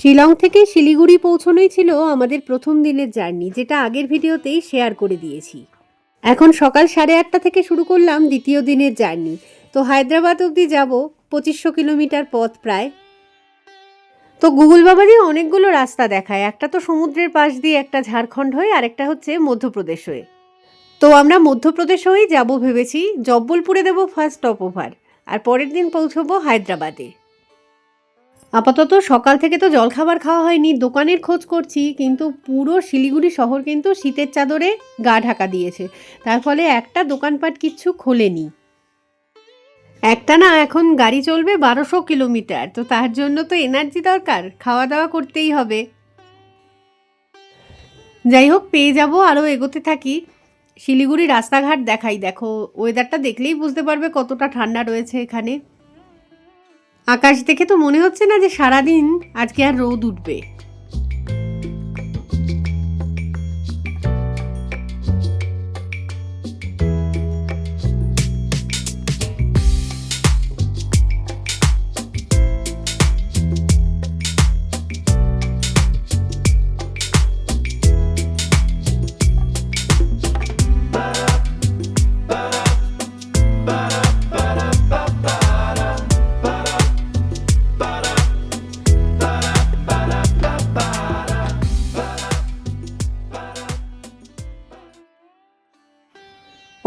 শিলং থেকে শিলিগুড়ি পৌঁছনোই ছিল আমাদের প্রথম দিনের জার্নি, যেটা আগের ভিডিওতেই শেয়ার করে দিয়েছি। এখন সকাল সাড়ে আটটা থেকে শুরু করলাম দ্বিতীয় দিনের জার্নি। তো হায়দ্রাবাদ অবধি যাব, পঁচিশশো কিলোমিটার পথ প্রায়। তো গুগল বাবারই অনেকগুলো রাস্তা দেখায়, একটা তো সমুদ্রের পাশ দিয়ে একটা ঝাড়খণ্ড হয়ে আর একটা হচ্ছে মধ্যপ্রদেশ হয়ে। তো আমরা মধ্যপ্রদেশ হয়েই যাব ভেবেছি, জব্বলপুরে দেবো ফার্স্ট স্টপ ওভার আর পরের দিন পৌঁছবো হায়দ্রাবাদে। আপাতত সকাল থেকে তো জলখাবার খাওয়া হয়নি, দোকানের খোঁজ করছি, কিন্তু পুরো শিলিগুড়ি শহর কিন্তু শীতের চাদরে গা ঢাকা দিয়েছে। তার ফলে একটা দোকানপাট কিচ্ছু খোলেনি। একটা না এখন গাড়ি চলবে বারোশো কিলোমিটার, তো তার জন্য তো এনার্জি দরকার খাওয়া দাওয়া করতেই হবে। যাই হোক, পেয়ে যাব আরও এগোতে থাকি। শিলিগুড়ি রাস্তাঘাট দেখাই, দেখো ওয়েদারটা দেখলেই বুঝতে পারবে কতটা ঠান্ডা রয়েছে এখানে। আকাশ দেখে তো মনে হচ্ছে না যে সারাদিন আজকে আর রোদ উঠবে।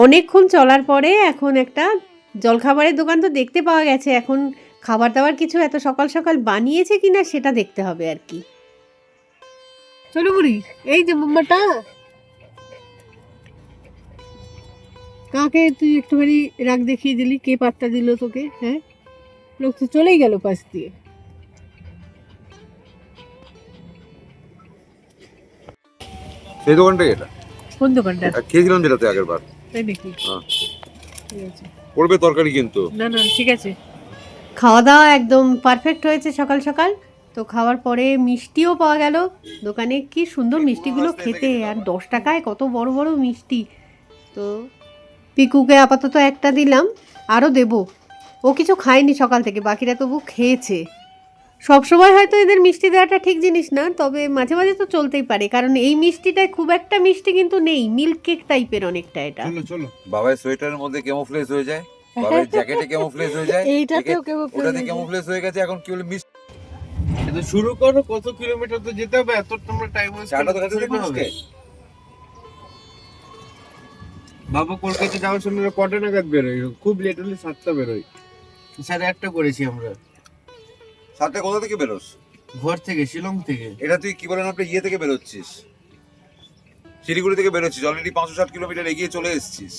অনেকক্ষণ চলার পরে এখন একটা জলখাবারের দোকান তো দেখতে পাওয়া গেছে। এখন খাবার দাবার কিছু এত সকাল সকাল বানিয়েছে কিনা সেটা দেখতে হবে আর কি। চলো বুড়ি এই যে মোমবাটা কাকে তুই একটুখানি রাগ দেখিয়ে দিলি? কে পাত্তা দিল তোকে? হ্যাঁ? লোক তো চলেই গেল পাশ দিয়ে। সেই দোকানটাই এটা? কোন দোকানটা? খেয়েছিলাম যেটাতে আগের বার তাই নাকি? হ্যাঁ। ঠিক আছে। করবে তরকারি কিন্তু। না না ঠিক আছে। খাওয়া দাওয়া একদম পারফেক্ট হয়েছে সকাল সকাল। তো খাওয়ার পরে মিষ্টিও পাওয়া গেল। দোকানে কি সুন্দর মিষ্টিগুলো খেতে। আর দশ টাকায় কত বড় বড় মিষ্টি। তো পিকুকে আপাতত একটা দিলাম। আরও দেবো। ও কিছু খায়নি সকাল থেকে বাকিরা তবু খেয়েছে। সবসময় হয়তো এদের মিষ্টি দেওয়াটা ঠিক জিনিস না তবে মাঝে মাঝে তো চলতেই পারে। কারণ এই মিষ্টিটায় খুব একটা মিষ্টি কিন্তু নেই মিল্ক কেক টাইপের অনেকটা এটা। চলো চলো। বাবার সোয়েটারের মধ্যে কেমোফ্লেজ হয়ে যায় বাবার জ্যাকেটে কেমোফ্লেজ হয়ে যায় এইটাতেও camouflage ওটাতে কেমোফ্লেজ হয়ে গেছে এখন কি বলে মিস তো শুরু করো কত কিলোমিটার তো যেতে হবে এত তোমরা টাইম চাটা তো খাইতে দেবে বাবা কলকাতা যাওয়ার সময় কটা নাগাদ বেরোই? খুব লেট হলে সাতটা বেরোই। সাড়ে আটটা করেছি আমরা। সাথে কোথা থেকে বেরোস? ঘর থেকে শিলং থেকে। এটা তুই কি বলেন আপনি ইয়ে থেকে বেরোচ্ছিস? শিলিগুড়ি থেকে বেরোচ্ছিস অলরেডি পাঁচশো ষাট কিলোমিটার এগিয়ে চলে এসেছিস।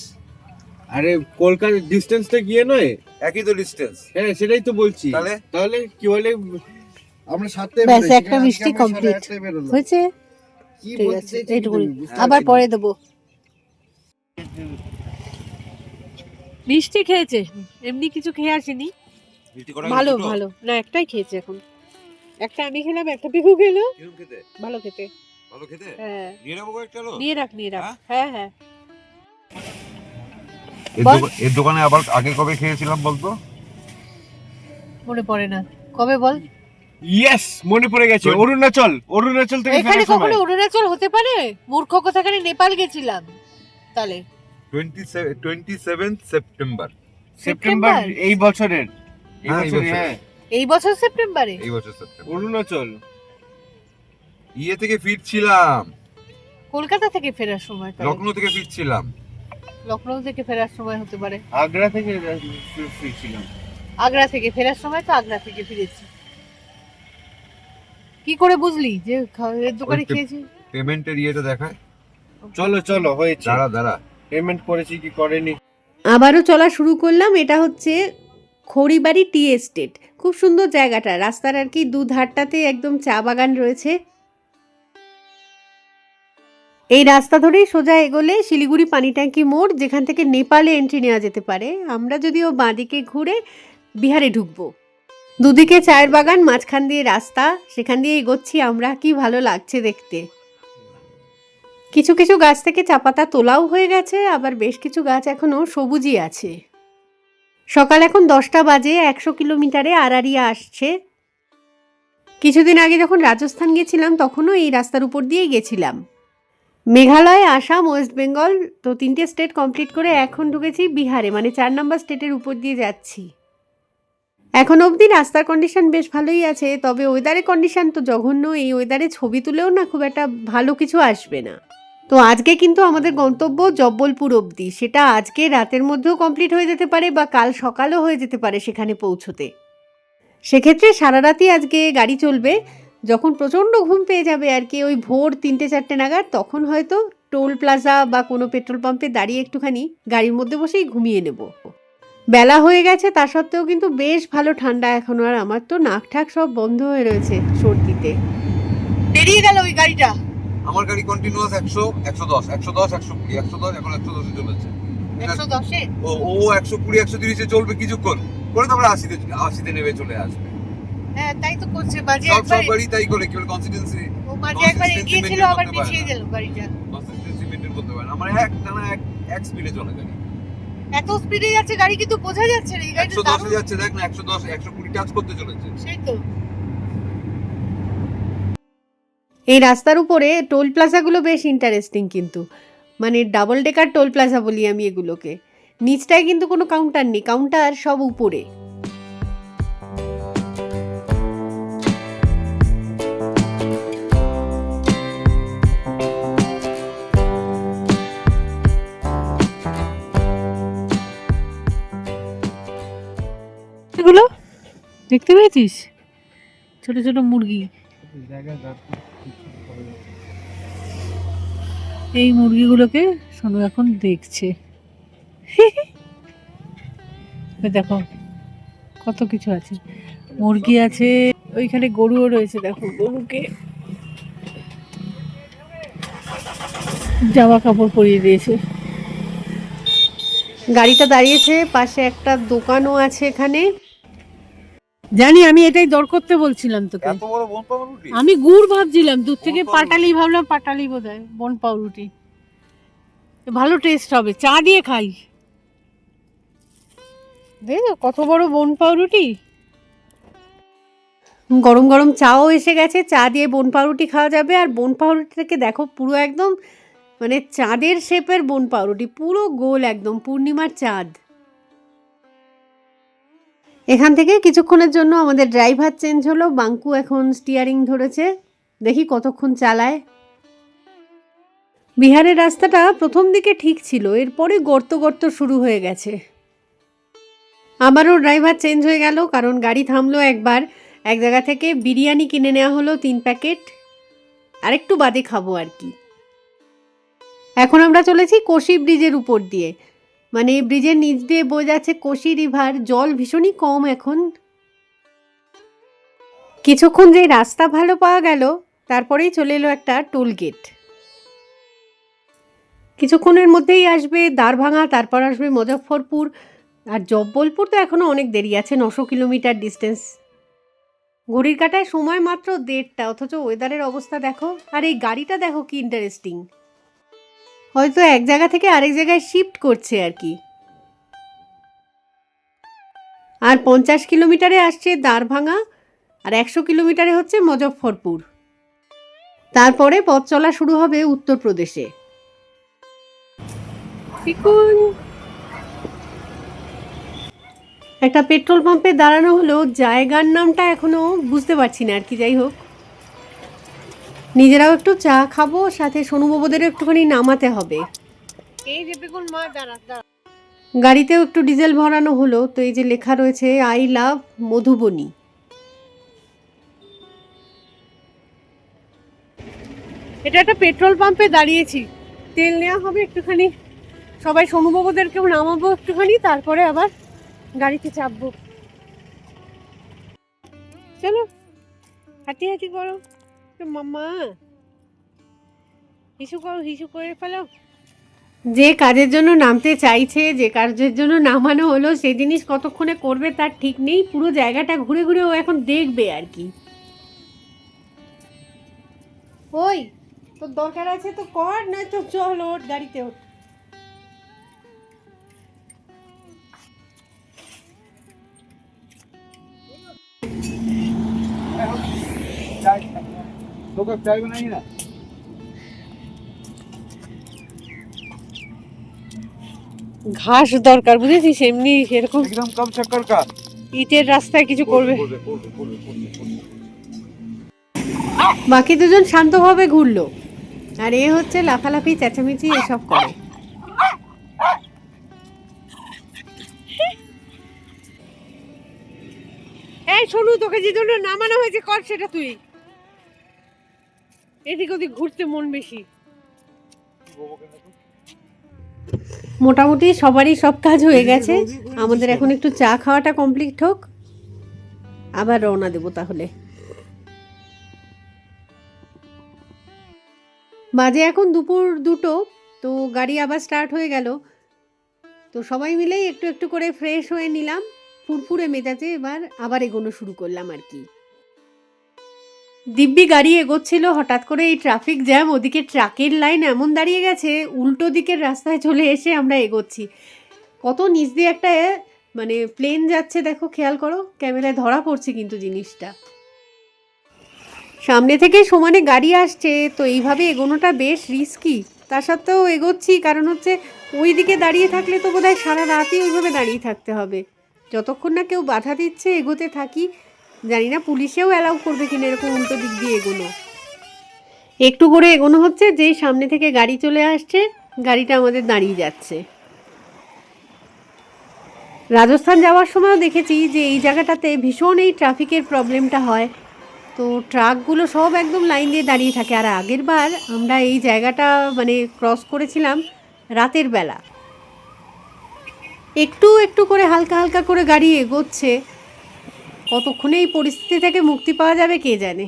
আরে কলকাতার ডিস্টেন্সটা গিয়ে নয়? একই তো ডিস্টেন্স হ্যাঁ সেটাই তো বলছি। তাহলে? তাহলে কি বলে আমরা সাতটায় ব্যাস, একটা মিষ্টি বেরোলাম। হয়েছে? কি ঠিক আছে এইটুকুনি তুমি বুঝতে আবার পরে দেবো। মিষ্টি খেয়েছে এমনি কিছু খেয়ে আসেনি? ভালো ভালো। না একটাই খেয়েছে এখন। একটা আমি খেলাম একটা পিকু খেলো। খেতে? ভালো খেতে। ভালো খেতে? হ্যাঁ। নিয়ে নেব একটা নিয়ে রাখ নিয়ে রাখ। হ্যাঁ? হ্যাঁ হ্যাঁ। এর দোকানে আবার আগে কবে খেয়েছিলাম বলতো? মনে পড়ে না। কবে বল? ইয়েস মনে পড়ে গেছে। অরুণাচল অরুণাচল থেকে এখানে কখনো অরুণাচল হতে পারে? মূর্খ কোথাকারে নেপাল গেছিলাম। তাহলে। Twenty twenty seventh September. September? এই বছরের। এই হ্যাঁ, বছরে। হ্যাঁ। এই বছর সেপ্টেম্বরে? এই বছর সেপ্টেম্বর। অরুণাচল। ইয়ে থেকে ফিরছিলাম। কলকাতা থেকে ফেরার সময়। লখনৌ থেকে ফিরছিলাম। লখনৌ থেকে ফেরার সময় হতে পারে। আগ্রা থেকে ফিরছিলাম। আগ্রা থেকে ফেরার সময় তো আগ্রা থেকে ফিরেছি। কি করে বুঝলি যে খা- এর দোকানে খেয়েছি? পেমেন্টের ইয়েটা দেখায় চলো চলো হয়েছে। দাঁড়া দাঁড়া। পেমেন্ট করেছি কি করেনি? আবারও চলা শুরু করলাম। এটা হচ্ছে খড়িবাড়ি টি এস্টেট। খুব সুন্দর জায়গাটা। রাস্তার আর কি দুধারটাতে একদম চা বাগান রয়েছে। এই রাস্তা ধরেই সোজা এগোলে শিলিগুড়ি পানি ট্যাঙ্কি মোড়, যেখান থেকে নেপালে এন্ট্রি নেওয়া যেতে পারে। আমরা যদিও বাঁদিকে ঘুরে বিহারে ঢুকবো। দুদিকে চায়ের বাগান, মাঝখান দিয়ে রাস্তা। সেখান দিয়ে এগোচ্ছি আমরা। কি ভালো লাগছে দেখতে। কিছু কিছু গাছ থেকে চাপাতা তোলাও হয়ে গেছে। আবার বেশ কিছু গাছ এখনও সবুজই আছে। সকাল এখন দশটা বাজে, একশো কিলোমিটারে আরারিয়া আসছে। কিছুদিন আগে যখন রাজস্থান গেছিলাম, তখনও এই রাস্তার উপর দিয়েই গেছিলাম। মেঘালয়, আসাম, ওয়েস্ট বেঙ্গল তো তিনটে স্টেট কমপ্লিট করে এখন ঢুকেছি বিহারে মানে চার নম্বর স্টেটের উপর দিয়ে যাচ্ছি। এখন অবধি রাস্তার কন্ডিশন বেশ ভালোই আছে, তবে ওয়েদারের কন্ডিশন তো জঘন্য, এই ওয়েদারে ছবি তুলেও না খুব একটা ভালো কিছু আসবে না। তো আজকে কিন্তু আমাদের গন্তব্য জব্বলপুর অবধি। সেটা আজকে রাতের মধ্যেও কমপ্লিট হয়ে যেতে পারে বা কাল সকালও হয়ে যেতে পারে সেখানে পৌঁছতে। সেক্ষেত্রে সারা রাতই আজকে গাড়ি চলবে। যখন প্রচণ্ড ঘুম পেয়ে যাবে আর কি, ওই ভোর তিনটে চারটে নাগাদ, তখন হয়তো টোল প্লাজা বা কোনো পেট্রোল পাম্পে দাঁড়িয়ে একটুখানি গাড়ির মধ্যে বসেই ঘুমিয়ে নেব। বেলা হয়ে গেছে, তা সত্ত্বেও কিন্তু বেশ ভালো ঠান্ডা এখনও, আর আমার তো নাক ঠাক সব বন্ধ হয়ে রয়েছে সর্দিতে। বেরিয়ে গেল ওই গাড়িটা। আমার গাড়ি কন্টিনিউয়াস একশো একশো দশ একশো দশ একশো কুড়ি একশো দশ এখন একশো দশে চলেছে ও ও একশো কুড়ি একশো তিরিশে চলবে কিছুক্ষণ। করে তারপরে আশিতে আশিতে নেমে চলে আসবে। হ্যাঁ তাই তো করছে। বাজে সব সব একবার গাড়ি তাই করে কি বলে কনসিডেন্সি ও মাঝে একবার এগিয়ে ছিল আবার পিছিয়ে। গেল গাড়িটা। কনসিস্টেন্সি মেনটেন করতে পারে না। আমার এক টানা এক এক স্পিডে চলে গাড়ি। এত স্পিডে যাচ্ছে গাড়ি কিন্তু বোঝা যাচ্ছে না। এই গাড়িটা একশো দশে দারুণ। যাচ্ছে দেখ না একশো দশ একশো কুড়ি টাচ করতে চলেছে। সেই তো। এই রাস্তার উপরে টোল প্লাজাগুলো বেশ ইন্টারেস্টিং কিন্তু। মানে ডাবল ডেকার টোল প্লাজা বলি আমি এগুলোকে। নিচটায় কিন্তু কোনো কাউন্টার নেই কাউন্টার সব উপরে। এগুলো? দেখতে পেয়েছিস? ছোট ছোট মুরগি জায়গায় যাচ্ছে এই মুরগিগুলোকে সোনু এখন দেখছে। দেখো, কত কিছু আছে। মুরগি আছে, ওইখানে গরুও রয়েছে, দেখো, গরুকে জামা কাপড় পরিয়ে দিয়েছে। গাড়িটা দাঁড়িয়েছে, পাশে একটা দোকানও আছে এখানে। জানি আমি এটাই দর করতে বলছিলাম তোকে। এত বড় বোন পাউরুটি? আমি গুড় ভাবছিলাম দূর থেকে পাটালি ভাবলাম পাটালি বোধ হয় বন পাউরুটি। ভালো টেস্ট হবে চা দিয়ে খাই। দেখো কত বড় বন পাউরুটি। গরম গরম চাও এসে গেছে চা দিয়ে বন পাউরুটি খাওয়া যাবে আর বন পাউরুটিটাকে দেখো পুরো একদম মানে চাঁদের শেপের বন পাউরুটি পুরো গোল একদম পূর্ণিমার চাঁদ। এখান থেকে কিছুক্ষণের জন্য আমাদের ড্রাইভার চেঞ্জ হলো। বাঙ্কু এখন স্টিয়ারিং ধরেছে। দেখি কতক্ষণ চালায়। বিহারের রাস্তাটা প্রথম দিকে ঠিক ছিল, এরপরে গর্ত গর্ত শুরু হয়ে গেছে। আমারও ড্রাইভার চেঞ্জ হয়ে গেল, কারণ গাড়ি থামলো একবার। এক জায়গা থেকে বিরিয়ানি কিনে নেওয়া হলো তিন প্যাকেট। আরেকটু বাদে খাব আর কি। এখন আমরা চলেছি কোশি ব্রিজের উপর দিয়ে। মানে ব্রিজের নিচ দিয়ে বয়ে যাচ্ছে কোশি রিভার, জল ভীষণই কম এখন। কিছুক্ষণ যে রাস্তা ভালো পাওয়া গেল, তারপরেই চলে এলো একটা টোল গেট কিছুক্ষণের মধ্যেই আসবে দ্বারভাঙা তারপর আসবে মুজফ্ফরপুর। আর জব্বলপুর তো এখনও অনেক দেরি আছে, নশো কিলোমিটার ডিস্টেন্স ঘড়ির কাটায় সময় মাত্র দেড়টা, অথচ ওয়েদারের অবস্থা দেখো। আর এই গাড়িটা দেখো কি ইন্টারেস্টিং হয়তো এক জায়গা থেকে আরেক জায়গায় শিফট করছে আর কি। আর পঞ্চাশ কিলোমিটারে আসছে দ্বারভাঙা আর একশো কিলোমিটারে হচ্ছে মুজফ্ফরপুর। তারপরে পথ চলা শুরু হবে উত্তরপ্রদেশে। একটা পেট্রোল পাম্পে দাঁড়ানো হলো, জায়গার নামটা এখনও বুঝতে পারছি না আর কি, যাই হোক। নিজেরাও একটু চা খাব সাথে সোনুবাবুদেরও একটুখানি নামাতে হবে। এই যে বেগুন মা দাঁড়া দাঁড়া। গাড়িতেও একটু ডিজেল ভরানো হলো তো এই যে লেখা রয়েছে আই লাভ মধুবনী। এটা একটা পেট্রোল পাম্পে দাঁড়িয়েছি। তেল নেওয়া হবে একটুখানি। সবাই সোনুবাবুদেরকেও নামাবো একটুখানি তারপরে আবার গাড়িতে চাপবো। চলো হাঁটি হাঁটি করো। মাম্মা। হিসু করো হিসু করে ফেলো। যে কাজের জন্য নামতে চাইছে যে কাজের জন্য নামানো হলো সেই জিনিস কতক্ষণে করবে তার ঠিক নেই পুরো জায়গাটা ঘুরে ঘুরে ও এখন দেখবে আর কি। ওই তোর দরকার আছে তো কর না তো চল ওর গাড়িতে ওঠ। তোকে চাইবে নাই না। ঘাস দরকার বুঝেছিস? এমনি সেরকম একদম কম চক্কর কা ইটের রাস্তায় কিছু করবে। বাকি দুজন শান্তভাবে ঘুরলো। আর এ হচ্ছে লাফালাফি চেঁচামেচি এসব করে। এই শোনু তোকে যে জন্য নামানো হয়েছে কর সেটা তুই। এদিক ওদিক ঘুরতে মন বেশি। মোটামুটি সবারই সব কাজ হয়ে গেছে। আমাদের এখন একটু চা খাওয়াটা কমপ্লিট হোক আবার রওনা দেবো তাহলে। বাজে এখন দুপুর দুটো তো গাড়ি আবার স্টার্ট হয়ে গেল। তো সবাই মিলেই একটু একটু করে ফ্রেশ হয়ে নিলাম। ফুরফুরে মেজাজে এবার আবার এগোনো শুরু করলাম আর কি। দিব্যি গাড়ি এগোচ্ছিল, হঠাৎ করে এই ট্রাফিক জ্যাম ওদিকে ট্রাকের লাইন এমন দাঁড়িয়ে গেছে, উল্টো দিকের রাস্তায় চলে এসে আমরা এগোচ্ছি। কত নিচ দিয়ে একটা মানে প্লেন যাচ্ছে, দেখো, খেয়াল করো, ক্যামেরায় ধরা পড়ছে কিন্তু জিনিসটা। সামনে থেকে সমানে গাড়ি আসছে, তো এইভাবে এগোনোটা বেশ রিস্কি তার সত্ত্বেও এগোচ্ছি, কারণ হচ্ছে ওই দিকে দাঁড়িয়ে থাকলে তো বোধহয় সারা রাতই ওইভাবে দাঁড়িয়ে থাকতে হবে। যতক্ষণ না কেউ বাধা দিচ্ছে, এগোতে থাকি জানি না পুলিশেও অ্যালাউ করবে কিনা, এরকম উল্টো দিক দিয়ে এগোনো। একটু করে এগোনো হচ্ছে, যেই সামনে থেকে গাড়ি চলে আসছে, গাড়িটা আমাদের দাঁড়িয়ে যাচ্ছে। রাজস্থান যাওয়ার সময়ও দেখেছি যে এই জায়গাটাতে ভীষণ এই ট্রাফিকের প্রবলেমটা হয়। তো ট্রাকগুলো সব একদম লাইন দিয়ে দাঁড়িয়ে থাকে। আর আগের বার আমরা এই জায়গাটা মানে ক্রস করেছিলাম রাতের বেলা। একটু একটু করে হালকা হালকা করে গাড়ি এগোচ্ছে। কতক্ষণে এই পরিস্থিতি থেকে মুক্তি পাওয়া যাবে কে জানে?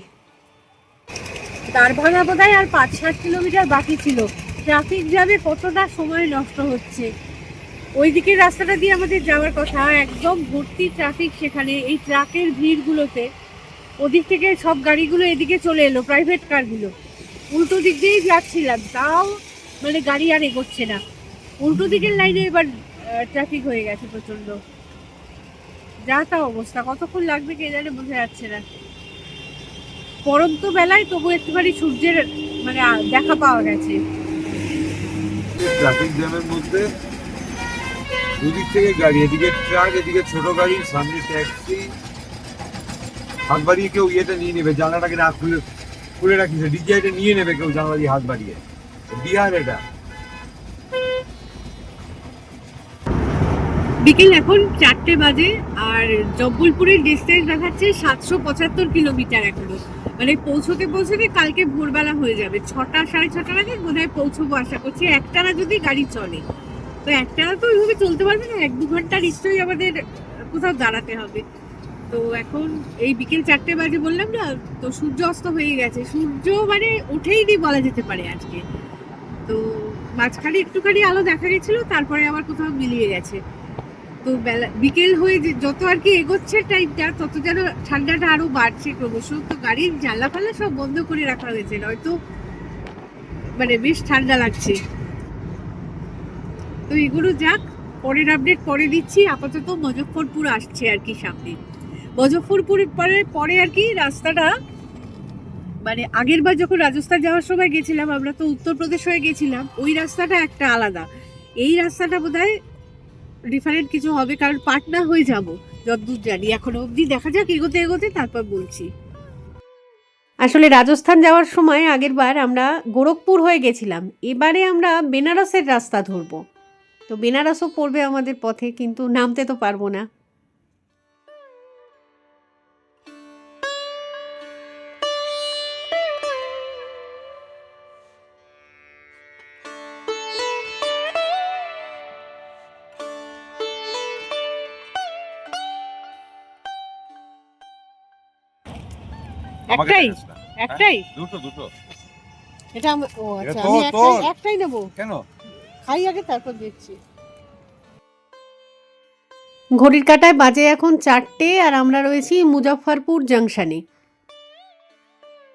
তার ভাঙা বোধহয় আর পাঁচ সাত কিলোমিটার বাকি ছিল। ট্রাফিক জ্যামে কতটা সময় নষ্ট হচ্ছে? ওই দিকের রাস্তাটা দিয়ে আমাদের যাওয়ার কথা, একদম ভর্তি ট্রাফিক সেখানে। এই ট্রাকের ভিড়গুলোতে ওদিক থেকে সব গাড়িগুলো এদিকে চলে এলো প্রাইভেট কারগুলো উল্টো দিক দিয়েই যাচ্ছিলাম, তাও মানে গাড়ি আর এগোচ্ছে না। উল্টো দিকের লাইনে এবার ট্রাফিক হয়ে গেছে প্রচণ্ড যা তা অবস্থা, কতক্ষণ লাগবে কে জানে বোঝা যাচ্ছে না। পরন্ত বেলায় তবু একটুখানি সূর্যের মানে দেখা পাওয়া গেছে। ট্রাফিক জ্যামের মধ্যে দুদিক থেকে গাড়ি, এদিকে ট্রাক এদিকে ছোট গাড়ি, সামনে ট্যাক্সি হাত বাড়িয়ে কেউ ইয়েটা নিয়ে নেবে, জানলাটাকে না খুলে খুলে রাখিস ডিজিআইটা নিয়ে নেবে কেউ জানলা দিয়ে হাত বাড়িয়ে। বিহার এটা। বিকেল এখন চারটে বাজে আর জব্বলপুরের ডিস্টেন্স দেখাচ্ছে সাতশো পঁচাত্তর কিলোমিটার এখনও। মানে পৌঁছতে পৌঁছতে কালকে ভোরবেলা হয়ে যাবে। ছটা, সাড়ে ছটা আগে বোধ হয় পৌঁছবো আশা করছি। একটানা যদি গাড়ি চলে। তো একটানা তো ওইভাবে চলতে পারবে না। এক দু ঘণ্টা নিশ্চয়ই আমাদের কোথাও দাঁড়াতে হবে। তো এখন এই বিকেল চারটে বাজে বললাম না, তো সূর্য অস্ত হয়ে গেছে। সূর্য মানে উঠেই নি বলা যেতে পারে আজকে। তো মাঝখানে একটুখানি আলো দেখা গেছিল, তারপরে আবার কোথাও মিলিয়ে গেছে। তো বেলা, বিকেল হয়ে যে যত আর কি এগোচ্ছে টাইমটা, তত যেন ঠান্ডাটা আরও বাড়ছে ক্রমশ। তো গাড়ির জানলা ফালা সব বন্ধ করে রাখা হয়েছে, নয়তো মানে বেশ ঠান্ডা লাগছে। তো এগুলো যাক, পরের আপডেট পরে দিচ্ছি। আপাতত মুজফ্ফরপুর আসছে আর কি সামনে। মুজফ্ফরপুর পরে পরে আর কি রাস্তাটা মানে আগের বার যখন রাজস্থান যাওয়ার সময় গেছিলাম, আমরা তো উত্তরপ্রদেশ হয়ে গেছিলাম, ওই রাস্তাটা একটা আলাদা। এই রাস্তাটা বোধহয় ডিফারেন্ট কিছু হবে, কারণ পাটনা হয়ে যাব। যতদূর জানি, এখনও অবধি দেখা যাক, এগোতে এগোতে তারপর বলছি। আসলে রাজস্থান যাওয়ার সময় আগের বার আমরা গোরখপুর হয়ে গেছিলাম। এবারে আমরা বেনারসের রাস্তা ধরবো। তো বেনারসও পড়বে আমাদের পথে, কিন্তু নামতে তো পারব না। একটাই একটাই। দুটো দুটো। এটা আম- ও আচ্ছা আমি একটাই একটাই নেব? কেন? খাই আগে তারপর দেখছি। ঘড়ির কাটায় বাজে এখন চারটে আর আমরা রয়েছি মুজফ্ফরপুর জাংশনে।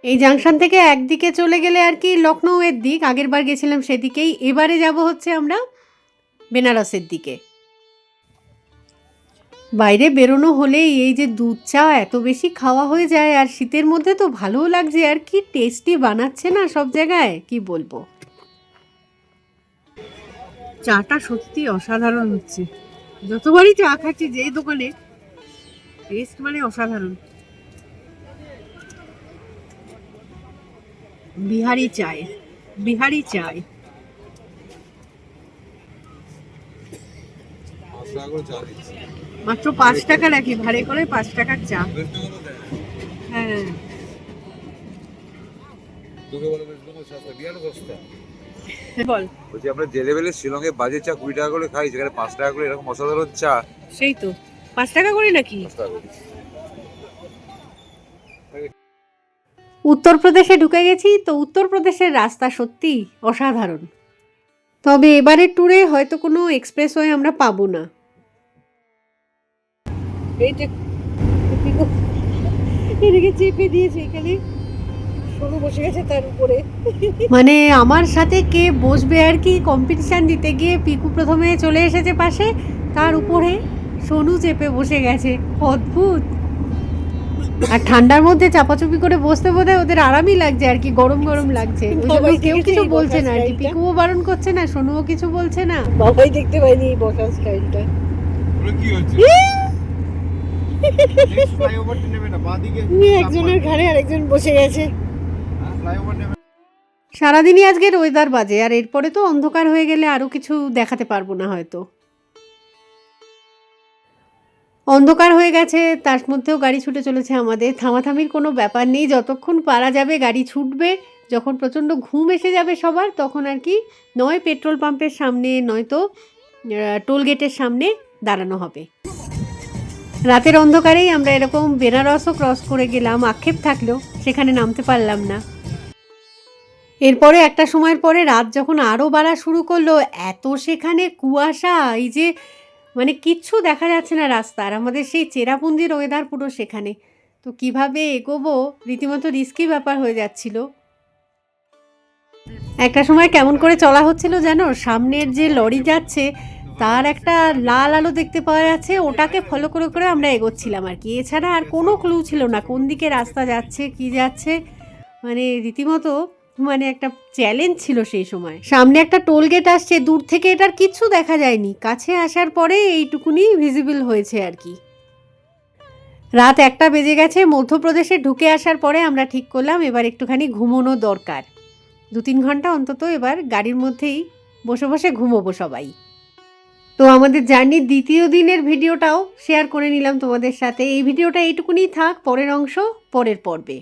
এই জাংশন থেকে একদিকে চলে গেলে আর কি লখনৌয়ের দিক আগের বার গেছিলাম সেদিকেই। এবারে যাব হচ্ছে আমরা বেনারসের দিকে। বাইরে বেরোনো হলেই এই যে দুধ চা এত বেশি খাওয়া হয়ে যায় আর শীতের মধ্যে তো ভালোও লাগছে আর কি টেস্টি বানাচ্ছে না সব জায়গায়? কি বলব? চাটা সত্যি অসাধারণ হচ্ছে। যতবারই চা খাচ্ছি যেই দোকানে টেস্ট মানে অসাধারণ। বিহারি চায় বিহারি চায়। চা দিচ্ছে। মাত্র পাঁচ টাকা নাকি? ভাড়ে করে পাঁচ টাকার চা। হ্যাঁ। তোকে বলে বলছি আমরা যে লেভেলে শিলংয়ে বাজে চা কুড়ি টাকা করে খাই সেখানে পাঁচ টাকা করে এরকম অসাধারণ চা। সেই তো। পাঁচ টাকা করে নাকি? উত্তরপ্রদেশে ঢুকে গেছি তো উত্তরপ্রদেশের রাস্তা সত্যি অসাধারণ। তবে এবারের ট্যুরে হয়তো কোনো এক্সপ্রেসওয়ে আমরা পাবো না। এই যে চেপে দিয়েছে এখানে। সোনু বসে গেছে তার উপরে। মানে আমার সাথে কে বসবে আর কি কম্পিটিশন দিতে? গিয়ে পিকু প্রথমে চলে এসেছে পাশে তার উপরে সোনু চেপে বসে গেছে। অদ্ভুত। আর ঠান্ডার মধ্যে চাপাচুপি করে বসতে বোধহয় ওদের আরামই লাগছে আর কি গরম গরম লাগছে। কেউ কিছু বলছে না আর কি পিকুও বারণ করছে না সোনুও কিছু বলছে না। বাবাই দেখতে পাইনি এই বসার স্টাইলটা কি হচ্ছে নেক্সট ফ্লাইওভারটা নেবে না বাঁদিকে একজনের ঘাড়ে আরেকজন বসে গেছে। সারাদিনই আজকের ওয়েদার বাজে আর এরপরে তো অন্ধকার হয়ে গেলে আরও কিছু দেখাতে পারব না হয়তো। অন্ধকার হয়ে গেছে তার মধ্যেও গাড়ি ছুটে চলেছে আমাদের। থামাথামির কোনো ব্যাপার নেই যতক্ষণ পারা যাবে গাড়ি ছুটবে যখন প্রচণ্ড ঘুম এসে যাবে সবার তখন আর কি নয় পেট্রোল পাম্পের সামনে নয়তো টোল গেটের সামনে দাঁড়ানো হবে। রাতের অন্ধকারেই আমরা এরকম বেনারসও ক্রস করে গেলাম, আক্ষেপ থাকলেও সেখানে নামতে পারলাম না। এরপরে একটা সময়ের পরে রাত যখন আরও বাড়া শুরু করল, এত সেখানে কুয়াশা, এই যে মানে কিচ্ছু দেখা যাচ্ছে না রাস্তার আমাদের সেই চেরাপুঞ্জির ওয়েদার পুরো সেখানে। তো কীভাবে এগোবো? রীতিমতো রিস্কি ব্যাপার হয়ে যাচ্ছিল। একটা সময় কেমন করে চলা হচ্ছিল যেন সামনের যে লরি যাচ্ছে তার একটা লাল আলো দেখতে পাওয়া যাচ্ছে, ওটাকে ফলো করে করে আমরা এগোচ্ছিলাম আর কি। এছাড়া আর কোনো ক্লু ছিল না, কোন দিকে রাস্তা যাচ্ছে, কি যাচ্ছে। মানে রীতিমতো মানে একটা চ্যালেঞ্জ ছিল সেই সময়। সামনে একটা টোল গেট আসছে, দূর থেকে এটার কিচ্ছু দেখা যায়নি। কাছে আসার পরে এইটুকুনি ভিজিবল হয়েছে আর কি। রাত একটা বেজে গেছে, মধ্যপ্রদেশে ঢুকে আসার পরে আমরা ঠিক করলাম, এবার একটুখানি ঘুমোনো দরকার। দু তিন ঘণ্টা অন্তত এবার গাড়ির মধ্যেই বসে বসে ঘুমোবো সবাই। তো আমাদের জার্নির দ্বিতীয় দিনের ভিডিওটাও শেয়ার করে নিলাম তোমাদের সাথে। এই ভিডিওটা এইটুকুনি থাক, পরের অংশ, পরের পর্বে।